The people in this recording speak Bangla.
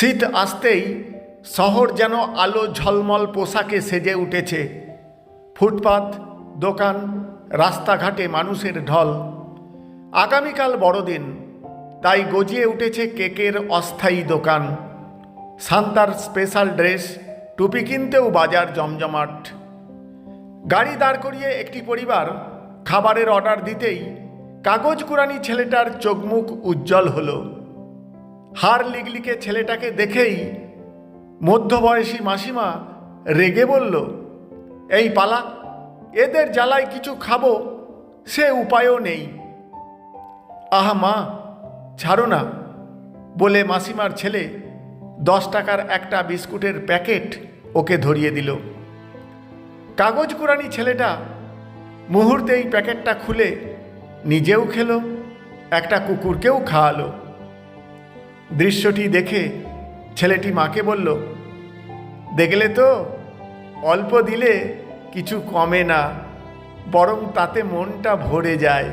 শীত আসতেই শহর যেন আলো ঝলমল পোশাকে সেজে উঠেছে। ফুটপাত, দোকান, রাস্তাঘাটে মানুষের ঢল। আগামীকাল বড়দিন, তাই গজিয়ে উঠেছে কেকের অস্থায়ী দোকান। সান্তার স্পেশাল ড্রেস, টুপি কিনতেও বাজার জমজমাট। গাড়ি দাঁড় করিয়ে একটি পরিবার খাবারের অর্ডার দিতেই কাগজ কুরানি ছেলেটার চোখমুখ উজ্জ্বল হলো। হার লিগলিকে ছেলেটাকে দেখেই মধ্যবয়সী মাসিমা রেগে বলল, এই পালা, এদের জ্বালায় কিছু খাব, সে উপায়ও নেই। আহা মা, ছাড়ো না। বলে মাসিমার ছেলে দশ টাকার একটা বিস্কুটের প্যাকেট ওকে ধরিয়ে দিল। কাগজ কুরানি ছেলেটা মুহূর্তেই প্যাকেটটা খুলে নিজেও খেলো, একটা কুকুরকেও খাওয়ালো। দৃশ্যটি দেখে ছেলেটি মাকে বলল, দেখলে তো অল্প দিলে কিছু কমে না, বরং তাতে মনটা ভরে যায়।